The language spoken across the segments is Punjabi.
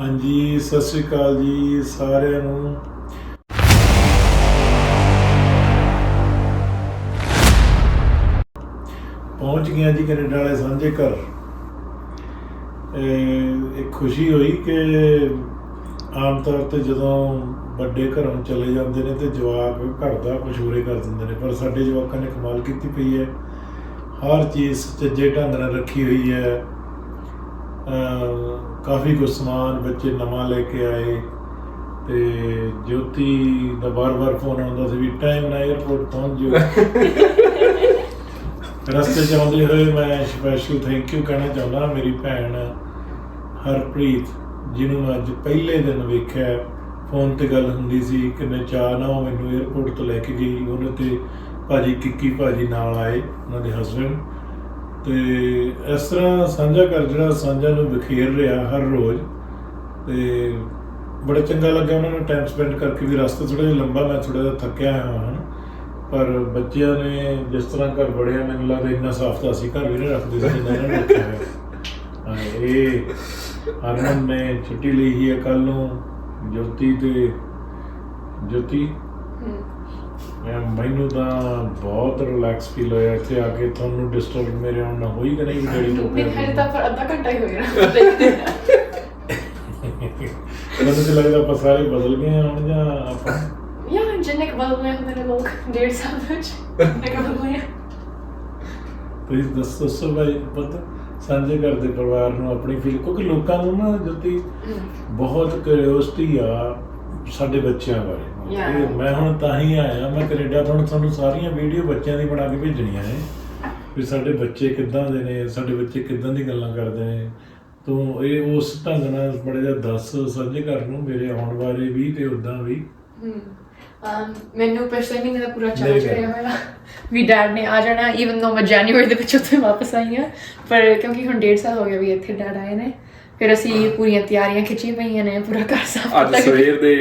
ਹਾਂਜੀ, ਸਤਿ ਸ੍ਰੀ ਅਕਾਲ ਜੀ ਸਾਰਿਆਂ ਨੂੰ। ਪਹੁੰਚ ਗਿਆ ਜੀ ਕੈਨੇਡਾ ਵਾਲੇ ਸਾਂਝੇ ਘਰ। ਇਹ ਇੱਕ ਖੁਸ਼ੀ ਹੋਈ ਕਿ ਆਮ ਤੌਰ ਤੇ ਜਦੋਂ ਵੱਡੇ ਘਰੋਂ ਚਲੇ ਜਾਂਦੇ ਨੇ ਤੇ ਜਵਾਕ ਘਰ ਦਾ ਮਸ਼ਹੂਰੇ ਕਰ ਦਿੰਦੇ ਨੇ, ਪਰ ਸਾਡੇ ਜਵਾਕਾਂ ਨੇ ਕਮਾਲ ਕੀਤੀ ਪਈ ਹੈ। ਹਰ ਚੀਜ਼ ਚੱਜੇ ਢੰਗ ਨਾਲ ਰੱਖੀ ਹੋਈ ਹੈ। ਕਾਫੀ ਕੁਝ ਸਮਾਨ ਬੱਚੇ ਨਵਾਂ ਲੈ ਕੇ ਆਏ ਤੇ ਜੋਤੀ ਦਾ ਬਾਰ-ਬਾਰ ਫੋਨ ਆਉਂਦਾ ਸੀ ਵੀ ਟਾਈਮ ਨਾਲ 에어ਪੋਰਟ ਪਹੁੰਚ ਜਾਓ। ਰਸਤੇ 'ਚ ਆਉਂਦੇ ਹੋਏ ਮੈਂ ਸਪੈਸ਼ਲ ਥੈਂਕ ਯੂ ਕਹਿਣਾ ਚਾਹੁੰਦਾ, ਮੇਰੀ ਭੈਣ ਹਰਪ੍ਰੀਤ, ਜਿਹਨੂੰ ਅੱਜ ਪਹਿਲੇ ਦਿਨ ਵੇਖਿਆ ਫੋਨ ਤੇ ਗੱਲ ਹੁੰਦੀ ਸੀ ਕਿ ਮੈਂ ਚਾਹ ਨਾ ਉਹ ਮੈਨੂੰ 에어ਪੋਰਟ ਤੋਂ ਲੈ ਕੇ ਗਈ, ਉਹਨੇ ਤੇ ਭਾਜੀ ਕਿੱਕੀ ਭਾਜੀ ਨਾਲ ਆਏ, ਉਹਨਾਂ ਦੇ ਹਸਬੰਡ ਤੇ ਇਸ ਤਰ੍ਹਾਂ ਸਾਂਝਾ ਘਰ ਜਿਹੜਾ ਸਾਂਝਾ ਨੂੰ ਵਿਖੇਰ ਰਿਹਾ ਹਰ ਰੋਜ਼ ਤੇ ਬੜਾ ਚੰਗਾ ਲੱਗਿਆ ਉਹਨਾਂ ਨੂੰ ਟਾਈਮ ਸਪੈਂਡ ਕਰਕੇ ਵੀ ਰਸਤਾ ਥੋੜਾ ਜਿਹਾ ਲੰਬਾ ਮੈਂ ਥੋੜਾ ਜਿਹਾ ਥੱਕਿਆ ਹੋਇਆ ਹਾਂ। ਪਰ ਬੱਚਿਆਂ ਨੇ ਜਿਸ ਤਰ੍ਹਾਂ ਘਰ ਬੜਿਆ ਮੈਨੂੰ ਲੱਗਦਾ ਇੰਨਾ ਸਾਫ਼ ਤਾਂ ਅਸੀਂ ਘਰ ਵੀ ਨਹੀਂ ਰੱਖਦੇ ਸੀ ਜਿੰਨਾ ਇਹਨਾਂ ਨੇ ਰੱਖਿਆ ਹੋਇਆ। ਹਾਂ, ਇਹ ਹਰਮਨ ਨੇ ਛੁੱਟੀ ਲਈ ਹੀ ਹੈ ਕੱਲ ਨੂੰ ਜੋਤੀ ਤੇ ਜੋਤੀ। ਮੈਂ ਮੈਨੂੰ ਤਾਂ ਬਹੁਤ ਰਿਲੈਕਸ ਫੀਲ ਹੋਇਆ ਇੱਥੇ ਆ ਕੇ ਤੁਹਾਨੂੰ ਡਿਸਟਰਬ ਮੇਰੇ ਆਉਣ ਨਾ ਹੋਈ ਕਿ ਨਹੀਂ ਜਿਹੜੀ ਮੇਰੇ ਹਜੇ ਟੋਕਰ ਤਾਂ ਪਰ ਅੱਧਾ ਘੰਟਾ ਹੀ ਹੋਇਆ ਮੈਨੂੰ ਤਾਂ ਲੱਗਦਾ ਆਪਾਂ ਸਾਰੇ ਬਦਲ ਗਏ ਹਾਂ ਹੁਣ ਜਾਂ ਆਪਾਂ। ਜਿੰਨੇ ਕੁ ਬਦਲ ਗਏ ਹੁੰਦੇ ਨੇ ਲੋਕ ਡੇਢ ਸਾਲ ਵਿੱਚ ਜਿੰਨੇ ਕੁ ਬਦਲ ਗਏ ਤੁਸੀਂ ਦੱਸ ਦੱਸੋ ਭਾਈ ਪਤਾ ਸਾਂਝੇ ਘਰ ਦੇ ਪਰਿਵਾਰ ਨੂੰ ਆਪਣੀ ਫੀਲ ਕਿਉਂਕਿ ਲੋਕਾਂ ਨੂੰ ਨਾ ਜੋਤੀ ਬਹੁਤ ਕਿਉਰਿਓਸਿਟੀ ਆ। ਸਾਡੇ ਬੱਚਿਆਂ ਬਾਰੇ। Yeah. ਇਹ ਮੈਂ ਹੁਣ ਤਾਂ ਹੀ ਆਇਆ ਮੈਂ ਕੈਨੇਡਾ ਤੋਂ ਹੁਣ ਤੁਹਾਨੂੰ ਸਾਰੀਆਂ ਵੀਡੀਓ ਬੱਚਿਆਂ ਦੀ ਬਣਾ ਕੇ ਭੇਜਣੀਆਂ ਨੇ। ਵੀ ਸਾਡੇ ਬੱਚੇ ਕਿੱਦਾਂ ਦੇ ਨੇ ਸਾਡੇ ਬੱਚੇ ਕਿੱਦਾਂ ਦੀ ਗੱਲਾਂ ਕਰਦੇ ਨੇ। ਤੂੰ ਇਹ ਉਸ ਢੰਗ ਨਾਲ ਬੜੇ ਜਿਹਾ ਦੱਸ ਸਾਂਝੇ ਘਰ ਨੂੰ ਮੇਰੇ ਆਉਣ ਬਾਰੇ ਵੀ ਤੇ ਉਦਾਂ ਵੀ। ਮੈਨੂੰ ਪਿਛਲੇ ਮਹੀਨੇ ਦਾ ਪੂਰਾ ਘਰ। ਚੜਿਆ ਹੋਇਆ। ਵੀ ਡੈਡ ਨੇ ਆ ਜਾਣਾ ਇਵਨ ਨੋ ਮੈਂ ਜਨਵਰੀ ਦੇ ਵਿੱਚ ਉੱਥੇ ਵਾਪਸ ਆਈ ਹਾਂ। ਪਰ ਕਿਉਂਕਿ ਹੁਣ ਡੇਢ ਸਾਲ ਹੋ ਗਿਆ ਵੀ ਇੱਥੇ ਡੈਡ ਆਏ ਨੇ। ਫਿਰ ਅਸੀਂ ਪੂਰੀਆਂ ਤਿਆਰੀਆਂ ਖਿੱਚੀਆਂ ਪਈਆਂ ਨੇ ਪੂਰਾ ਘਰ ਸਾਫ਼ ਅੱਜ ਸਵੇਰ ਦੇ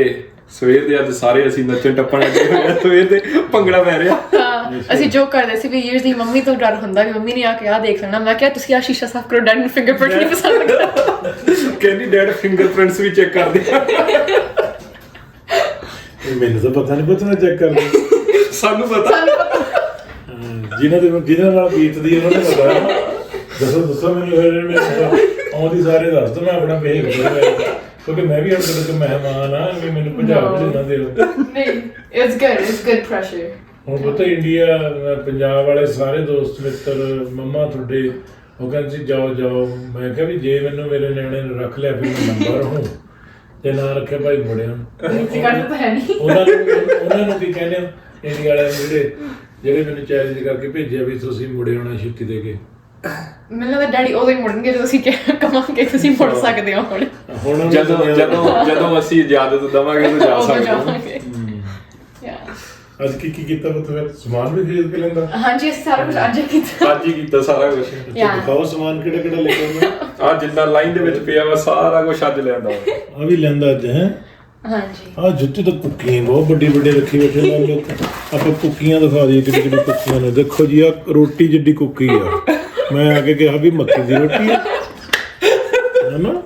ਸਵੇਰ ਦੇ ਅੱਜ ਸਾਰੇ ਅਸੀਂ ਨੱਚਣ ਟੱਪਣ ਲੱਗੇ ਹੋਏ ਆ ਸਵੇਰ ਦੇ ਭੰਗੜਾ ਪੈ ਰਿਹਾ। ਹਾਂ, ਅਸੀਂ ਜੋ ਕਰਦੇ ਸੀ ਵੀ ਯੂਜ਼ਲੀ ਮੰਮੀ ਤੋਂ ਡਰ ਹੁੰਦਾ ਵੀ ਮੰਮੀ ਨੇ ਆ ਕੇ ਆ ਦੇਖ ਲੈਣਾ। ਮੈਂ ਕਿਹਾ ਤੁਸੀਂ ਆ ਸ਼ੀਸ਼ਾ ਸਾਫ਼ ਕਰੋ ਡੈਡ ਨੂੰ ਫਿੰਗਰਪ੍ਰਿੰਟ ਨਹੀਂ ਪਸੰਦ ਕਰਦਾ ਕਹਿੰਦੀ ਡੈਡ ਫਿੰਗਰਪ੍ਰਿੰਟਸ ਵੀ ਚੈੱਕ ਕਰਦੇ ਮੈਨੂੰ ਤਾਂ ਪਤਾ ਨਹੀਂ ਪਤਾ ਚੈੱਕ ਕਰਦੇ ਸਾਨੂੰ ਪਤਾ। ਸਾਨੂੰ ਪਤਾ। ਹਾਂ, ਜਿਨ੍ਹਾਂ ਦੇ ਜਿਨ੍ਹਾਂ ਨਾਲ ਬੀਤਦੀ ਉਹਨਾਂ ਨੂੰ ਪਤਾ। ਦੱਸੋ ਦੱਸੋ ਮੈਨੂੰ ਫਿਰ ਮੈਨੂੰ ਆਉਂਦੀ ਸਾਰੇ ਦੱਸ ਦੋ ਮੈਂ ਆਪਣਾ ਬਿਹੇਵ ਕਰਾਂ ਕਿਉਂਕਿ ਮੈਂ ਵੀ ਆਪਣੇ ਕੋਲ ਮਹਿਮਾਨ ਆ ਵੀ ਮੈਨੂੰ ਪੰਜਾਬ. ਚ ਨਾ ਦਿਓ ਨਹੀਂ it's good it's good pressure ਹੁਣ ਪਤਾ ਇੰਡੀਆ ਪੰਜਾਬ ਵਾਲੇ ਸਾਰੇ ਦੋਸਤ ਮਿੱਤਰ ਮੰਮਾ ਤੁਹਾਡੇ ਉਹ ਕਹਿੰਦੇ ਸੀ ਜਾਓ ਜਾਓ। ਮੈਂ ਕਿਹਾ ਵੀ ਜੇ ਮੈਨੂੰ ਮੇਰੇ ਨਿਆਣੇ ਨੇ ਰੱਖ ਲਿਆ ਫਿਰ ਮੈਂ ਨੰਬਰ ਹੂੰ ਤੇ ਨਾ ਰੱਖਿਆ ਭਾਈ ਮੁੜਿਆ ਤਾਂ ਹੈ ਨਹੀਂ। ਉਹਨਾਂ ਨੂੰ ਉਹਨਾਂ ਨੂੰ ਕੀ ਕਹਿੰਦੇ ਇੰਡੀਆ ਵਾਲਿਆਂ ਨੂੰ ਜਿਹੜੇ ਜਿਹੜੇ ਮੈਨੂੰ ਚੈਲੰਜ ਕਰਕੇ ਭੇਜਿਆ ਵੀ ਤੁਸੀਂ ਮੁੜੇ ਆਉਣਾ ਛੁੱਟੀ ਦੇ ਕੇ। ਮੈਨੂੰ ਲੱਗਦਾ ਡੈਡੀ ਉਦੋਂ ਹੀ ਮੁੜਨਗੇ ਜਦੋਂ ਅਸੀਂ ਕਿਹਾ ਕਮਾਂਗੇ ਤੁਸੀਂ ਮੁੜ ਸਕਦੇ ਹੋ ਹੁਣ। ਹੁਣ ਜਦੋਂ ਜਦੋਂ ਜਦੋਂ ਅਸੀਂ ਇਜਾਜ਼ਤ ਦਵਾਂਗੇ ਤਾਂ ਜਾ ਸਕਦੇ ਹਾਂ. ਅੱਜ ਕੀ ਕੀ ਕੀਤਾ ਫਿਰ? ਸਮਾਨ ਵੀ ਖਰੀਦ ਕੇ ਲੈਂਦਾ ਹਾਂਜੀ ਅਸੀਂ ਸਾਰਾ ਕੁਝ ਅੱਜ ਹੀ ਕੀਤਾ। ਅੱਜ ਹੀ ਕੀਤਾ ਸਾਰਾ ਕੁਝ. ਦਿਖਾਓ ਸਮਾਨ ਕਿਹੜਾ ਕਿਹੜਾ ਲੈ ਕੇ ਆਉਂਦਾ? ਆ ਜਿੰਨਾ ਲਾਈਨ ਦੇ ਵਿੱਚ ਪਿਆ ਵਾ ਸਾਰਾ ਕੁਝ ਅੱਜ ਲਿਆਂਦਾ ਵਾ। ਆ ਵੀ ਲੈਂਦਾ ਅੱਜ ਹੈ? ਹਾਂਜੀ। ਆ ਜੁੱਤੀ ਤਾਂ ਕੁੱਕੀਆਂ ਬਹੁਤ ਵੱਡੀ ਵੱਡੀ ਰੱਖੀ ਬੈਠੇ ਨੇ ਲੋਕ ਆਪਾਂ ਕੁੱਕੀਆਂ ਦਿਖਾ ਦਈਏ ਕਿਹੜੀ ਕਿਹੜੀ ਕੁੱਕੀਆਂ ਨੇ। ਦੇਖੋ ਜੀ ਆ ਰੋਟੀ ਜਿੱਡੀ ਕੁੱਕੀ ਆ। ਮੈਂ ਆ ਕੇ ਕਿਹਾ ਵੀ ਮੱਕੀ ਦੀ ਰੋਟੀ ਆ। ਹਨਾ?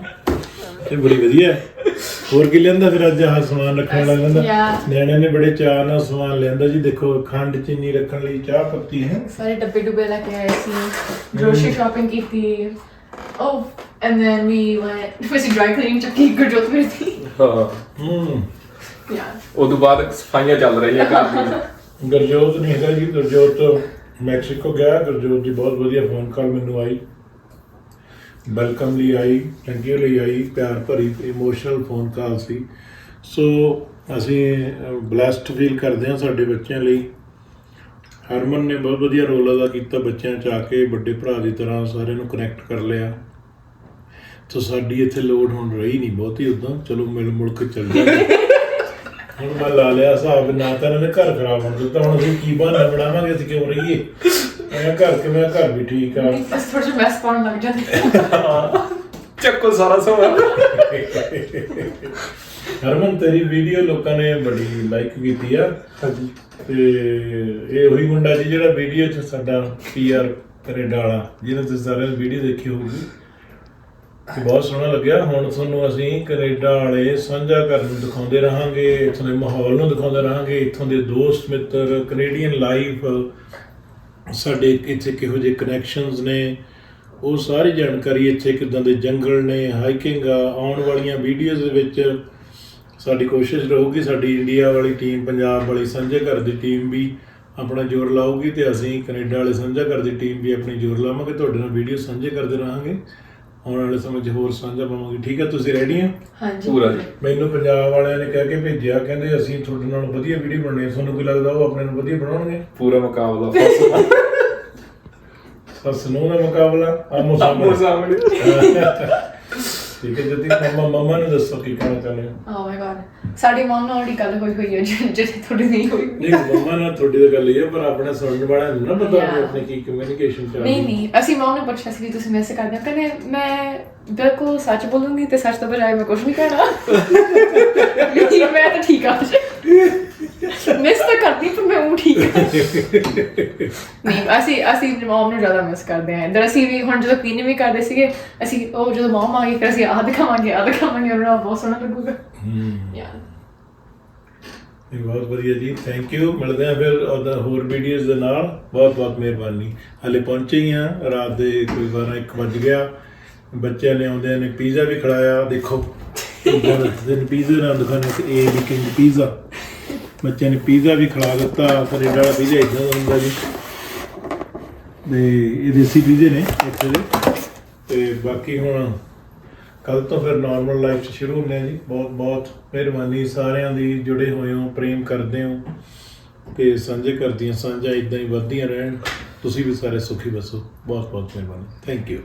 ਇਹ ਬੜੀ ਵਧੀਆ ਹੈ। ਹੋਰ ਕੀ ਲੈਂਦਾ ਫਿਰ ਅੱਜ? ਆਹ ਸਮਾਨ ਰੱਖਣ ਵਾਲਾ ਲੈਂਦਾ. ਨਿਆਣਿਆਂ ਨੇ ਬੜੇ ਚਾਅ ਨਾਲ ਸਮਾਨ ਲੈਂਦਾ ਜੀ। ਦੇਖੋ ਖੰਡ ਚੀਨੀ ਰੱਖਣ ਲਈ ਚਾਹ ਪੱਤੀ ਹੈ। ਸਾਰੇ ਡੱਬੇ ਡੁੱਬੇ ਲੈ ਕੇ ਆਏ ਸੀ। ਗਰੋਸਰੀ ਸ਼ਾਪਿੰਗ ਕੀਤੀ। Oh and then we went ਫਿਰ ਅਸੀਂ ਡਰਾਈ ਕਲੀਨਿੰਗ ਚੱਕੀ ਗੁਰਜੋਤ ਮੇਰੀ ਸੀ ਹਾਂ। ਹੂੰ yeah. ਉਦੋਂ ਬਾਅਦ ਸਫਾਈਆਂ ਚੱਲ ਰਹੀਆਂ ਘਰ ਦੀਆਂ। ਗੁਰਜੋਤ ਨਹੀਂ ਹੈਗਾ ਜੀ। ਗੁਰਜੋਤ ਮੈਕਸੀਕੋ ਗਿਆ, ਗੁਰਜੋਤ ਜੀ ਬਹੁਤ ਵਧੀਆ ਫੋਨ ਕਾਲ ਮੈਨੂੰ ਆਈ। ਵੈਲਕਮ ਲਈ ਆਈ ਥੈਂਕ ਯੂ ਲਈ ਆਈ, ਪਿਆਰ ਭਰੀ ਇਮੋਸ਼ਨਲ ਫੋਨ ਕਾਲ ਸੀ। ਸੋ ਅਸੀਂ ਬਲੈਸਡ ਫੀਲ ਕਰਦੇ ਹਾਂ ਸਾਡੇ ਬੱਚਿਆਂ ਲਈ। ਹਰਮਨ ਨੇ ਬਹੁਤ ਵਧੀਆ ਰੋਲ ਅਦਾ ਕੀਤਾ ਬੱਚਿਆਂ ਚ ਆ ਕੇ, ਵੱਡੇ ਭਰਾ ਦੀ ਤਰ੍ਹਾਂ ਸਾਰਿਆਂ ਨੂੰ ਕਨੈਕਟ ਕਰ ਲਿਆ। ਸੋ ਸਾਡੀ ਇੱਥੇ ਲੋਡ ਹੁਣ ਰਹੀ ਨਹੀਂ ਬਹੁਤੀ ਉਦਾਂ। ਚਲੋ ਮਿਲ ਮੁਲਕ ਚੱਲ ਜਾਂਦੇ ਹੁਣ ਮੈਂ ਲਾ ਲਿਆ ਹਿਸਾਬ ਨਾ ਤਾਂ ਇਹਨਾਂ ਨੇ ਘਰ ਖਰਾਬ ਹੋਣ ਦਿੱਤਾ ਹੁਣ ਅਸੀਂ ਕੀ ਬਹਾਨਾ ਬਣਾਵਾਂਗੇ ਅਸੀਂ ਕਿਉਂ ਰਹੀਏ? ਮੈਂ ਘਰ ਕਿ ਮੈਂ ਘਰ ਵੀ ਠੀਕ ਆ। ਬਸ ਥੋੜਾ ਜਿਹਾ ਮੈਸ ਪਾਉਣ ਲੱਗ ਜਾਂਦੇ ਚੱਕੋ ਸਾਰਾ ਸਮਾਨ। ਹਰਮਨ ਤੇਰੀ ਵੀਡੀਓ ਲੋਕਾਂ ਨੇ ਬੜੀ ਲਾਈਕ ਕੀਤੀ ਆ। ਹਾਂਜੀ। ਤੇ ਇਹ ਉਹੀ ਮੁੰਡਾ ਜੀ ਜਿਹੜਾ ਵੀਡੀਓ 'ਚ ਸਾਡਾ ਪੀਆਰ ਕੈਨੇਡਾ ਵਾਲਾ ਜਿਹਨੇ ਤੁਸੀਂ ਸਾਰਿਆਂ ਨੇ ਵੀਡੀਓ ਦੇਖੀ ਹੋਊਗੀ। ਤੇ ਬਹੁਤ ਸੋਹਣਾ ਲੱਗਿਆ। ਹੁਣ ਤੁਹਾਨੂੰ ਅਸੀਂ ਕੈਨੇਡਾ ਵਾਲੇ ਸਾਂਝਾ ਘਰ ਨੂੰ ਦਿਖਾਉਂਦੇ ਰਹਾਂਗੇ, ਇੱਥੋਂ ਦੇ ਮਾਹੌਲ ਨੂੰ ਦਿਖਾਉਂਦੇ ਰਹਾਂਗੇ, ਇੱਥੋਂ ਦੇ ਦੋਸਤ, ਮਿੱਤਰ ਕੈਨੇਡੀਅਨ ਲਾਈਫ ਸਾਡੇ ਇੱਥੇ ਕਿਹੋ ਜਿਹੇ ਕਨੈਕਸ਼ਨਸ ਨੇ, ਉਹ ਸਾਰੀ ਜਾਣਕਾਰੀ ਇੱਥੇ ਕਿਦਾਂ ਦੇ ਜੰਗਲ ਨੇ ਹਾਈਕਿੰਗ ਆ, ਆਉਣ ਵਾਲੀਆਂ ਵੀਡੀਓਜ਼ ਦੇ ਵਿੱਚ ਸਾਡੀ ਕੋਸ਼ਿਸ਼ ਰਹੂਗੀ, ਸਾਡੀ ਇੰਡੀਆ ਵਾਲੀ ਟੀਮ ਪੰਜਾਬ ਵਾਲੀ ਸਾਂਝੇ ਘਰ ਦੀ ਟੀਮ ਵੀ ਆਪਣਾ ਜ਼ੋਰ ਲਾਊਗੀ ਤੇ ਅਸੀਂ ਕੈਨੇਡਾ ਵਾਲੇ ਸਾਂਝਾ ਘਰ ਦੀ ਟੀਮ ਵੀ ਆਪਣੀ ਜ਼ੋਰ ਲਾਵਾਂਗੇ, ਤੁਹਾਡੇ ਨਾਲ ਵੀਡੀਓ ਸਾਂਝੇ ਕਰਦੇ ਰਹਾਂਗੇ। ਆਉਣ ਵਾਲੇ ਸਮੇਂ 'ਚ ਹੋਰ ਸਾਂਝਾ ਪਾਵਾਂਗੇ। ਠੀਕ ਹੈ ਤੁਸੀਂ ਰੈਡੀ ਹੋ ਹਾਂਜੀ। ਪੂਰਾ ਜੀ। ਮੈਨੂੰ ਪੰਜਾਬ ਵਾਲਿਆਂ ਨੇ ਕਹਿ ਕੇ ਭੇਜਿਆ ਕਹਿੰਦੇ ਅਸੀਂ ਤੁਹਾਡੇ ਨਾਲ ਵਧੀਆ ਵੀਡੀਓ ਬਣਾਉਣੀ ਹੈ ਤੁਹਾਨੂੰ ਕੀ ਲੱਗਦਾ ਉਹ ਆਪਣੇ ਨੂੰ ਵਧੀਆ ਬਣਾਉਣਗੇ? ਪੂਰਾ ਮੁਕਾਬਲਾ। ਫਸਲ ਸੱਸ ਨੂੰ ਦਾ ਮੁਕਾਬਲਾ ਆਮੋ ਆਮੋ ਸਾਹਮਣੇ। ਸਾਹਮਣੇ। ਠੀਕ ਹੈ ਜਦੀ ਮਮਾ ਮਮਾ ਨੂੰ ਦੱਸੋ ਕੀ ਕਹਿਣਾ ਚਾਹੁੰਦੇ ਹੋ? ਓ ਮਾਈ ਗॉड ਸਾਡੀ ਮਮ ਨਾਲ already ਗੱਲ ਹੋਈ ਹੋਈ ਹੈ ਜਿਹੜੀ ਥੋੜੀ ਨਹੀਂ ਹੋਈ। ਨਹੀਂ ਮਮਾ ਨਾਲ ਤੁਹਾਡੀ ਤਾਂ ਗੱਲ ਹੀ ਹੈ ਪਰ ਆਪਣੇ ਸੁਣਨ ਵਾਲਿਆਂ ਨੂੰ ਨਾ ਪਤਾ. ਵੀ ਆਪਣੇ ਕੀ ਕਮਿਊਨੀਕੇਸ਼ਨ ਚੱਲ ਨਹੀਂ ਨਹੀਂ ਅਸੀਂ ਮਮ ਨੂੰ ਪੁੱਛਿਆ ਸੀ ਵੀ ਤੁਸੀਂ ਮੈਸੇਜ ਕਰਦੇ ਹੋ। ਕਹਿੰਦੇ ਮੈਂ ਬਿਲਕੁਲ ਸੱਚ ਬੋਲੂੰਗੀ ਤੇ ਸੱਚ ਤੋਂ ਬਜਾਏ ਮੈਂ ਕੁਝ ਨਹੀਂ ਕਹਿਣਾ। ਮੈਂ ਤਾਂ ਠੀਕ ਆ ਮਿਸ ਤਾਂ ਕਰਦੀ ਪਰ ਮੈਂ ਉਹ ਠੀਕ ਆ ਨਹੀਂ ਅਸੀਂ ਅਸੀਂ ਮਮ ਨੂੰ ਜ਼ਿਆਦਾ ਮਿਸ ਕਰਦੇ ਹਾਂ। ਇਧਰ ਅਸੀਂ ਵੀ ਹੁਣ ਜਦੋਂ ਪੀਨੇ ਵੀ ਕਰਦੇ ਸੀਗੇ ਅਸੀਂ ਉਹ ਜਦੋਂ ਮਮ ਆ ਗਈ ਫਿਰ ਅਸੀਂ ਆਹ ਦਿਖਾਵਾਂਗੇ ਆਹ ਦਿਖਾਵਾਂਗੇ ਉਹਨਾਂ ਨੂੰ ਬਹੁਤ ਸੋਹਣਾ ਲੱਗੂਗਾ। ਹੂੰ। ਯਾ ਇਹ ਬਹੁਤ ਵਧੀਆ ਜੀ। ਥੈਂਕ ਯੂ ਮਿਲਦੇ ਆ ਫਿਰ ਉਹਦਾ ਹੋਰ ਵੀਡੀਓਜ਼ ਦੇ ਨਾਲ। ਬਹੁਤ ਬਹੁਤ ਮਿਹਰਬਾਨੀ। ਹਲੇ ਪਹੁੰਚੇ ਹੀ ਆ ਰਾਤ ਦੇ ਕੋਈ 12 1 ਵੱਜ ਗਿਆ। ਬੱਚਿਆਂ ਨੇ ਆਉਂਦਿਆਂ ਨੇ ਪੀਜ਼ਾ ਵੀ ਖਿਲਾਇਆ। ਦੇਖੋ। ਦਿਨ ਪੀਜ਼ਾ ਨਾਲ ਦੁਕਾਨ ਤੇ ਏ ਵੀ ਕਿੰਗ ਪੀਜ਼ਾ ਬੱਚਿਆਂ ਨੇ ਪੀਜ਼ਾ ਵੀ ਖਿਲਾ ਦਿੱਤਾ ਕੈਨੇਡਾ ਵਾਲਾ ਪੀਜ਼ਾ ਇਦਾਂ ਦਾ ਹੁੰਦਾ ਜੀ। ਤੇ ਇਹ ਦੇਸੀ ਪੀਜ਼ੇ ਨੇ ਇੱਥੇ ਦੇ। ਤੇ ਬਾਕੀ ਹੁਣ ਕੱਲ ਤੋਂ ਫਿਰ ਨਾਰਮਲ ਲਾਈਫ ਸ਼ੁਰੂ ਹੁੰਦੇ ਆ ਜੀ। ਬਹੁਤ ਬਹੁਤ ਮਿਹਰਬਾਨੀ ਸਾਰਿਆਂ ਦੀ, ਜੁੜੇ ਹੋਏ ਹੋ, ਪ੍ਰੇਮ ਕਰਦੇ ਹੋ। ਤੇ ਸਾਂਝੇ ਕਰਦੀਆਂ, ਸਾਂਝਾ ਇਦਾਂ ਹੀ ਵੱਧਦੀਆਂ ਰਹਿਣ। ਤੁਸੀਂ ਵੀ ਸਾਰੇ ਸੁਖੀ ਬਸੋ। ਬਹੁਤ ਬਹੁਤ ਮਿਹਰਬਾਨੀ। Thank you